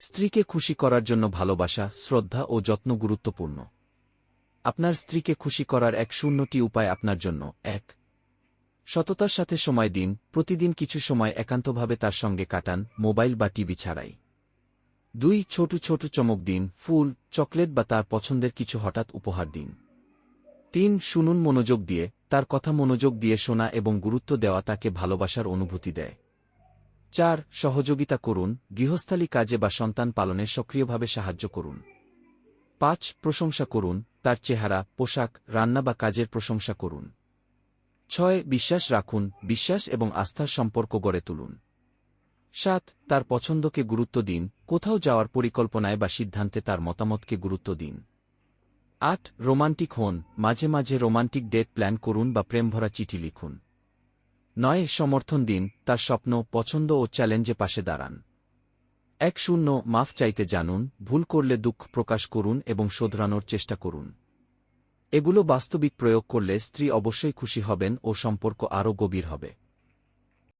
স্ত্রীকে খুশি করার জন্য ভালোবাসা, শ্রদ্ধা ও যত্ন গুরুত্বপূর্ণ। আপনার স্ত্রীকে খুশি করার এক শূন্যটি উপায় আপনার জন্য, এক। সততার সাথে সময় দিন, প্রতিদিন কিছু সময় একান্তভাবে তার সঙ্গে কাটান, মোবাইল বা টিভি ছাড়াই। দুই, ছোট ছোট চমক দিন, ফুল, চকলেট বা তার পছন্দের কিছু হঠাৎ উপহার দিন। তিন, শুনুন মনোযোগ দিয়ে, তার কথা মনোযোগ দিয়ে শোনা এবং গুরুত্ব দেওয়া তাকে ভালোবাসার অনুভূতি দেয়। চার, সহযোগিতা করুন, গৃহস্থালী কাজে বা সন্তান পালনে সক্রিয়ভাবে সাহায্য করুন। পাঁচ, প্রশংসা করুন, তার চেহারা, পোশাক, রান্না বা কাজের প্রশংসা করুন। ছয়, বিশ্বাস রাখুন, বিশ্বাস এবং আস্থার সম্পর্ক গড়ে তুলুন। সাত, তার পছন্দকে গুরুত্ব দিন, কোথাও যাওয়ার পরিকল্পনায় বা সিদ্ধান্তে তার মতামতকে গুরুত্ব দিন। আট, রোমান্টিক হন, মাঝে মাঝে রোমান্টিক ডেট প্ল্যান করুন বা প্রেমভরা চিঠি লিখুন। নয়, সমর্থন দিন, তার স্বপ্ন, পছন্দ ও চ্যালেঞ্জে পাশে দাঁড়ান। এক, শূন্য, মাফ চাইতে জানুন, ভুল করলে দুঃখ প্রকাশ করুন এবং শোধরানোর চেষ্টা করুন। এগুলো বাস্তবিক প্রয়োগ করলে স্ত্রী অবশ্যই খুশি হবেন ও সম্পর্ক আরও গভীর হবে।